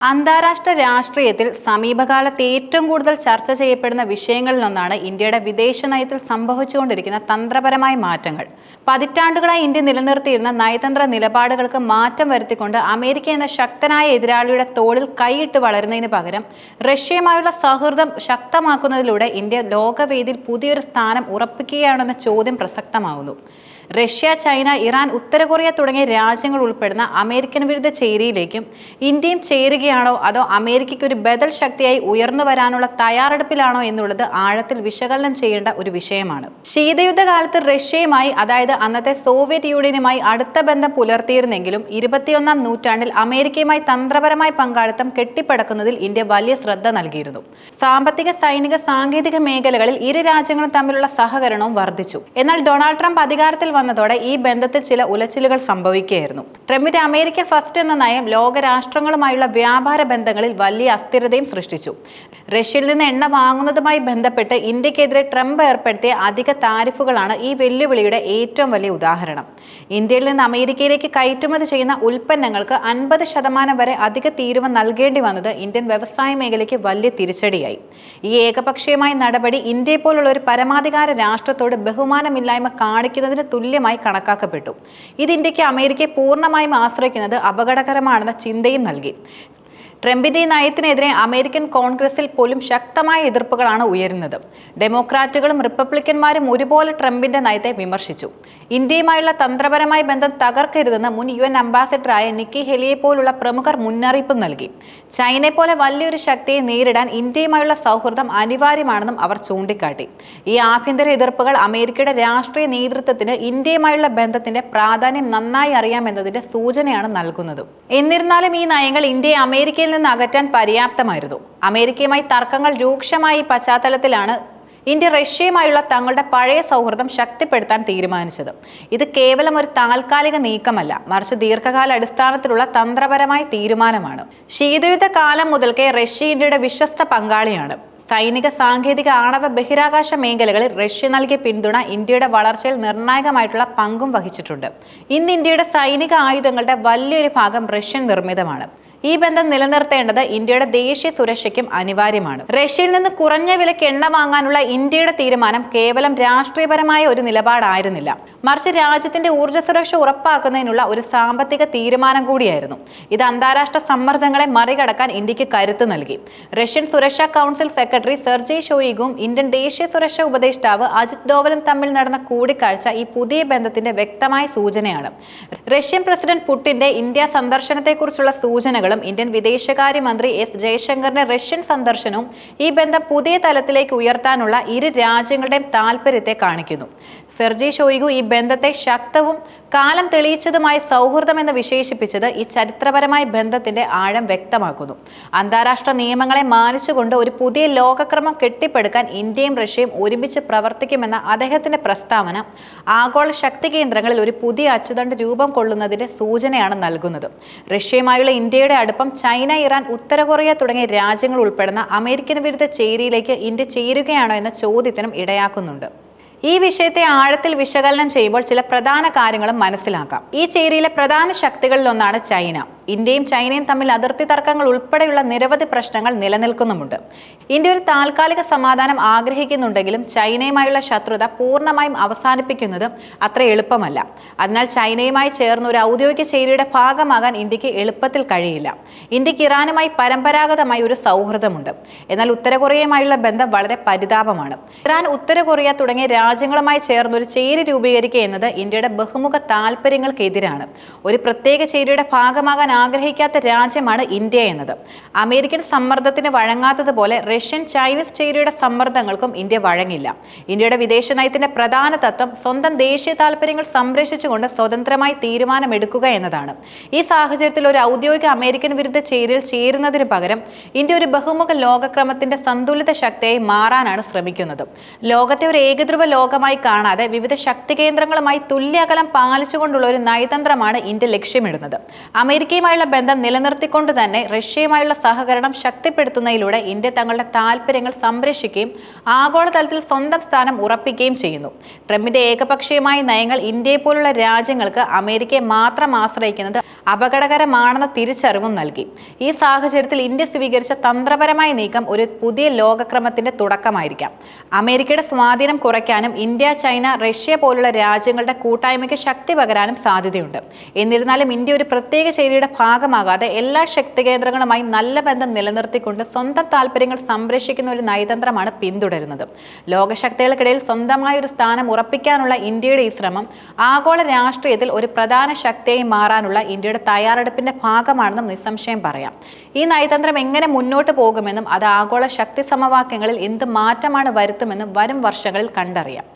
അന്താരാഷ്ട്ര രാഷ്ട്രീയത്തിൽ സമീപകാലത്ത് ഏറ്റവും കൂടുതൽ ചർച്ച ചെയ്യപ്പെടുന്ന വിഷയങ്ങളിലൊന്നാണ് ഇന്ത്യയുടെ വിദേശ നയത്തിൽ സംഭവിച്ചുകൊണ്ടിരിക്കുന്ന തന്ത്രപരമായ മാറ്റങ്ങൾ. പതിറ്റാണ്ടുകളായി ഇന്ത്യ നിലനിർത്തിയിരുന്ന നയതന്ത്ര നിലപാടുകൾക്ക് മാറ്റം വരുത്തിക്കൊണ്ട് അമേരിക്ക എന്ന ശക്തനായ എതിരാളിയുടെ തോളിൽ കൈയിട്ട് വളരുന്നതിന് പകരം റഷ്യയുമായുള്ള സൗഹൃദം ശക്തമാക്കുന്നതിലൂടെ ഇന്ത്യ ലോകവേദിയിൽ പുതിയൊരു സ്ഥാനം ഉറപ്പിക്കുകയാണെന്ന ചോദ്യം പ്രസക്തമാവുന്നു. റഷ്യ ചൈന ഇറാൻ ഉത്തര കൊറിയ തുടങ്ങിയ രാജ്യങ്ങൾ ഉൾപ്പെടുന്ന അമേരിക്കൻ വിരുദ്ധ ചേരിയിലേക്കും ഇന്ത്യയും ചേരുകയാണോ അതോ അമേരിക്കയ്ക്ക് ഒരു ബദൽ ശക്തിയായി ഉയർന്നു വരാനുള്ള തയ്യാറെടുപ്പിലാണോ എന്നുള്ളത് ആഴത്തിൽ വിശകലനം ചെയ്യേണ്ട ഒരു വിഷയമാണ്. ശീതയുദ്ധ കാലത്ത് റഷ്യയുമായി അതായത് അന്നത്തെ സോവിയറ്റ് യൂണിയനുമായി അടുത്ത ബന്ധം പുലർത്തിയിരുന്നെങ്കിലും ഇരുപത്തിയൊന്നാം നൂറ്റാണ്ടിൽ അമേരിക്കയുമായി തന്ത്രപരമായ പങ്കാളിത്തം കെട്ടിപ്പടക്കുന്നതിൽ ഇന്ത്യ വലിയ ശ്രദ്ധ നൽകിയിരുന്നു. സാമ്പത്തിക സൈനിക സാങ്കേതിക മേഖലകളിൽ ഇരു രാജ്യങ്ങളും തമ്മിലുള്ള സഹകരണവും വർദ്ധിച്ചു. എന്നാൽ ഡൊണാൾഡ് ട്രംപ് അധികാരത്തിൽ വന്നതോടെ ഈ ബന്ധത്തിൽ ചില ഉലച്ചിലുകൾ സംഭവിക്കുകയായിരുന്നു. ട്രംപിന്റെ അമേരിക്ക ഫസ്റ്റ് എന്ന നയം ലോകരാഷ്ട്രങ്ങളുമായുള്ള വ്യാപാര ബന്ധങ്ങളിൽ വലിയ അസ്ഥിരതയും സൃഷ്ടിച്ചു. റഷ്യയിൽ നിന്ന് എണ്ണ വാങ്ങുന്നതുമായി ബന്ധപ്പെട്ട് ഇന്ത്യക്കെതിരെ ട്രംപ് ഏർപ്പെടുത്തിയ അധിക താരിഫുകളാണ് ഈ വെല്ലുവിളിയുടെ ഏറ്റവും വലിയ ഉദാഹരണം. ഇന്ത്യയിൽ നിന്ന് അമേരിക്കയിലേക്ക് കയറ്റുമതി ചെയ്യുന്ന ഉൽപ്പന്നങ്ങൾക്ക് അൻപത് ശതമാനം വരെ അധിക തീരുവ നൽകേണ്ടി വന്നത് ഇന്ത്യൻ വ്യവസായ മേഖലയ്ക്ക് വലിയ തിരിച്ചടിയായി. ഈ ഏകപക്ഷീയമായ നടപടി ഇന്ത്യയെ പോലുള്ള ഒരു പരമാധികാര രാഷ്ട്രത്തോട് ബഹുമാനമില്ലായ്മ കാണിക്കുന്നതിന് തുല്യമായി കണക്കാക്കപ്പെട്ടു. ഇത് ഇന്ത്യയ്ക്ക് അമേരിക്കയെ പൂർണമായും ആശ്രയിക്കുന്നത് അപകടകരമാണെന്ന ചിന്തയും നൽകി. ട്രംപിന്റെ നയത്തിനെതിരെ അമേരിക്കൻ കോൺഗ്രസിൽ പോലും ശക്തമായ എതിർപ്പുകളാണ് ഉയരുന്നത്. ഡെമോക്രാറ്റുകളും റിപ്പബ്ലിക്കന്മാരും ഒരുപോലെ ട്രംപിന്റെ നയത്തെ വിമർശിച്ചു. ഇന്ത്യയുമായുള്ള തന്ത്രപരമായ ബന്ധം തകർക്കരുതെന്ന് മുൻ യു എൻ അംബാസിഡറായ നിക്കി ഹെലിയെ പോലുള്ള പ്രമുഖർ മുന്നറിയിപ്പ് നൽകി. ചൈനയെ പോലെ വലിയൊരു ശക്തിയെ നേരിടാൻ ഇന്ത്യയുമായുള്ള സൗഹൃദം അനിവാര്യമാണെന്നും അവർ ചൂണ്ടിക്കാട്ടി. ഈ ആഭ്യന്തര എതിർപ്പുകൾ അമേരിക്കയുടെ രാഷ്ട്രീയ നേതൃത്വത്തിന് ഇന്ത്യയുമായുള്ള ബന്ധത്തിന്റെ പ്രാധാന്യം നന്നായി അറിയാമെന്നതിന്റെ സൂചനയാണ് നൽകുന്നത്. എന്നിരുന്നാലും ഈ നയങ്ങൾ ഇന്ത്യയെ അമേരിക്കയിൽ നിന്ന് അകറ്റാൻ പര്യാപ്തമായിരുന്നു. അമേരിക്കയുമായി തർക്കങ്ങൾ രൂക്ഷമായ പശ്ചാത്തലത്തിലാണ് ഇന്ത്യ റഷ്യയുമായുള്ള തങ്ങളുടെ പഴയ സൗഹൃദം ശക്തിപ്പെടുത്താൻ തീരുമാനിച്ചത്. ഇത് കേവലം ഒരു താൽക്കാലിക നീക്കമല്ല മറിച്ച് ദീർഘകാല അടിസ്ഥാനത്തിലുള്ള തന്ത്രപരമായ തീരുമാനമാണ്. ശീതയുദ്ധ കാലം മുതൽക്കേ റഷ്യ ഇന്ത്യയുടെ വിശ്വസ്ത പങ്കാളിയാണ്. സൈനിക സാങ്കേതിക ആണവ ബഹിരാകാശ മേഖലകളിൽ റഷ്യ നൽകിയ പിന്തുണ ഇന്ത്യയുടെ വളർച്ചയിൽ നിർണായകമായിട്ടുള്ള പങ്കും വഹിച്ചിട്ടുണ്ട്. ഇന്ന് ഇന്ത്യയുടെ സൈനിക ആയുധങ്ങളുടെ വലിയൊരു ഭാഗം റഷ്യൻ നിർമ്മിതമാണ്. ഈ ബന്ധം നിലനിർത്തേണ്ടത് ഇന്ത്യയുടെ ദേശീയ സുരക്ഷയ്ക്കും അനിവാര്യമാണ്. റഷ്യയിൽ നിന്ന് കുറഞ്ഞ വിലയ്ക്ക് എണ്ണ വാങ്ങാനുള്ള ഇന്ത്യയുടെ തീരുമാനം കേവലം രാഷ്ട്രീയപരമായ ഒരു നിലപാടായിരുന്നില്ല. മറിച്ച് രാജ്യത്തിന്റെ ഊർജ സുരക്ഷ ഉറപ്പാക്കുന്നതിനുള്ള ഒരു സാമ്പത്തിക തീരുമാനം കൂടിയായിരുന്നു. ഇത് അന്താരാഷ്ട്ര സമ്മർദ്ദങ്ങളെ മറികടക്കാൻ ഇന്ത്യയ്ക്ക് കരുത്ത് നൽകി. റഷ്യൻ സുരക്ഷാ കൗൺസിൽ സെക്രട്ടറി സെർജി ഷോയിഗും ഇന്ത്യൻ ദേശീയ സുരക്ഷാ ഉപദേഷ്ടാവ് അജിത് ഡോവലും തമ്മിൽ നടന്ന കൂടിക്കാഴ്ച ഈ പുതിയ ബന്ധത്തിന്റെ വ്യക്തമായ സൂചനയാണ്. റഷ്യൻ പ്രസിഡന്റ് പുടിന്റെ ഇന്ത്യ സന്ദർശനത്തെക്കുറിച്ചുള്ള സൂചനകളും ഇന്ത്യൻ വിദേശകാര്യമന്ത്രി എസ് ജയശങ്കറിന്റെ റഷ്യൻ സന്ദർശനവും ഈ ബന്ധം പുതിയ തലത്തിലേക്ക് ഉയർത്താനുള്ള ഇരു രാജ്യങ്ങളുടെയും താൽപര്യത്തെ കാണിക്കുന്നു. സെർജി ഷോയിഗു ഈ ബന്ധത്തെ ശക്തവും കാലം തെളിയിച്ചതുമായി സൗഹൃദം എന്ന് വിശേഷിപ്പിച്ചത് ഈ ചരിത്രപരമായ ബന്ധത്തിന്റെ ആഴം വ്യക്തമാക്കുന്നു. അന്താരാഷ്ട്ര നിയമങ്ങളെ മാനിച്ചുകൊണ്ട് ഒരു പുതിയ ലോകക്രമം കെട്ടിപ്പടുക്കാൻ ഇന്ത്യയും റഷ്യയും ഒരുമിച്ച് പ്രവർത്തിക്കുമെന്ന അദ്ദേഹത്തിന്റെ പ്രസ്താവന ആഗോള ശക്തി കേന്ദ്രങ്ങളിൽ ഒരു പുതിയ അച്ചുതണ്ട് രൂപം കൊള്ളുന്നതിന്റെ സൂചനയാണ് നൽകുന്നത്. റഷ്യയുമായുള്ള ഇന്ത്യയുടെ അടുപ്പം ചൈന ഇറാൻ ഉത്തര കൊറിയ തുടങ്ങിയ രാജ്യങ്ങൾ ഉൾപ്പെടുന്ന അമേരിക്കൻ വിരുദ്ധ ചേരിയിലേക്ക് ഇന്ത്യ ചേരുകയാണോ എന്ന ചോദ്യത്തിനും ഇടയാക്കുന്നുണ്ട്. ഈ വിഷയത്തെ ആഴത്തിൽ വിശകലനം ചെയ്യുമ്പോൾ ചില പ്രധാന കാര്യങ്ങളും മനസ്സിലാക്കാം. ഈ ചേരിയിലെ പ്രധാന ശക്തികളിലൊന്നാണ് ചൈന. ഇന്ത്യയും ചൈനയും തമ്മിൽ അതിർത്തി തർക്കങ്ങൾ ഉൾപ്പെടെയുള്ള നിരവധി പ്രശ്നങ്ങൾ നിലനിൽക്കുന്നുമുണ്ട്. ഇന്ത്യ ഒരു താൽക്കാലിക സമാധാനം ആഗ്രഹിക്കുന്നുണ്ടെങ്കിലും ചൈനയുമായുള്ള ശത്രുത പൂർണമായും അവസാനിപ്പിക്കുന്നത് അത്ര എളുപ്പമല്ല. അതിനാൽ ചൈനയുമായി ചേർന്ന് ഒരു ഔദ്യോഗിക ചേരിയുടെ ഭാഗമാകാൻ ഇന്ത്യയ്ക്ക് എളുപ്പത്തിൽ കഴിയില്ല. ഇന്ത്യയ്ക്ക് ഇറാനുമായി പരമ്പരാഗതമായി ഒരു സൗഹൃദമുണ്ട്. എന്നാൽ ഉത്തര കൊറിയയുമായുള്ള ബന്ധം വളരെ പരിതാപമാണ്. ഇറാൻ ഉത്തര കൊറിയ തുടങ്ങിയ രാജ്യങ്ങളുമായി ചേർന്ന് ഒരു ചേരി രൂപീകരിക്കുക എന്നത് ഇന്ത്യയുടെ ബഹുമുഖ താല്പര്യങ്ങൾക്കെതിരാണ് ഒരു പ്രത്യേക ചേരിയുടെ ഭാഗമാകാൻ ആഗ്രഹിക്കാത്ത രാജ്യമാണ് ഇന്ത്യ എന്നത്. അമേരിക്കൻ സമ്മർദ്ദത്തിന് വഴങ്ങാത്തതുപോലെ റഷ്യൻ ചൈനീസ് ചേരിയുടെ സമ്മർദ്ദങ്ങൾക്കും ഇന്ത്യ വഴങ്ങില്ല. ഇന്ത്യയുടെ വിദേശ നയത്തിന്റെ പ്രധാന തത്വം സ്വന്തം ദേശീയ താല്പര്യങ്ങൾ സംരക്ഷിച്ചുകൊണ്ട് സ്വതന്ത്രമായി തീരുമാനമെടുക്കുക എന്നതാണ്. ഈ സാഹചര്യത്തിൽ ഒരു ഔദ്യോഗിക അമേരിക്കൻ വിരുദ്ധ ചേരിയിൽ ചേരുന്നതിന് പകരം ഇന്ത്യ ഒരു ബഹുമുഖ ലോകക്രമത്തിന്റെ സന്തുലിത ശക്തിയായി മാറാനാണ് ശ്രമിക്കുന്നത്. ലോകത്തെ ഒരു ഏകധ്രുവ ലോകമായി കാണാതെ വിവിധ ശക്തി കേന്ദ്രങ്ങളുമായി തുല്യ അകലം പാലിച്ചുകൊണ്ടുള്ള ഒരു നയതന്ത്രമാണ് ഇന്ത്യ ലക്ഷ്യമിടുന്നത്. അമേരിക്കയും അമേരിക്കയുമായുള്ള ബന്ധം നിലനിർത്തിക്കൊണ്ട് തന്നെ റഷ്യയുമായുള്ള സഹകരണം ശക്തിപ്പെടുത്തുന്നതിലൂടെ ഇന്ത്യ തങ്ങളുടെ താൽപ്പര്യങ്ങൾ സംരക്ഷിക്കുകയും ആഗോളതലത്തിൽ സ്വന്തം സ്ഥാനം ഉറപ്പിക്കുകയും ചെയ്യുന്നു. ട്രംപിന്റെ ഏകപക്ഷീയമായ നയങ്ങൾ ഇന്ത്യയെ പോലുള്ള രാജ്യങ്ങൾക്ക് അമേരിക്കയെ മാത്രം ആശ്രയിക്കുന്നത് അപകടകരമാണെന്ന തിരിച്ചറിവും നൽകി. ഈ സാഹചര്യത്തിൽ ഇന്ത്യ സ്വീകരിച്ച തന്ത്രപരമായ നീക്കം ഒരു പുതിയ ലോകക്രമത്തിന്റെ തുടക്കമായിരിക്കാം. അമേരിക്കയുടെ സ്വാധീനം കുറയ്ക്കാനും ഇന്ത്യ ചൈന റഷ്യ പോലുള്ള രാജ്യങ്ങളുടെ കൂട്ടായ്മയ്ക്ക് ശക്തി പകരാനും സാധ്യതയുണ്ട്. എന്നിരുന്നാലും ഇന്ത്യ ഒരു പ്രത്യേക ശൈലിയുടെ ഭാഗമാകാതെ എല്ലാ ശക്തി കേന്ദ്രങ്ങളുമായും നല്ല ബന്ധം നിലനിർത്തിക്കൊണ്ട് സ്വന്തം താല്പര്യങ്ങൾ സംരക്ഷിക്കുന്ന ഒരു നയതന്ത്രമാണ് പിന്തുടരുന്നത്. ലോകശക്തികൾക്കിടയിൽ സ്വന്തമായ ഒരു സ്ഥാനം ഉറപ്പിക്കാനുള്ള ഇന്ത്യയുടെ ഈ ശ്രമം ആഗോള രാഷ്ട്രീയത്തിൽ ഒരു പ്രധാന ശക്തിയായി മാറാനുള്ള ഇന്ത്യയുടെ തയ്യാറെടുപ്പിന്റെ ഭാഗമാണെന്നും നിസ്സംശയം പറയാം. ഈ നയതന്ത്രം എങ്ങനെ മുന്നോട്ട് പോകുമെന്നും അത് ആഗോള ശക്തി സമവാക്യങ്ങളിൽ എന്ത് മാറ്റമാണ് വരുത്തുമെന്നും വരും വർഷങ്ങളിൽ കണ്ടറിയാം.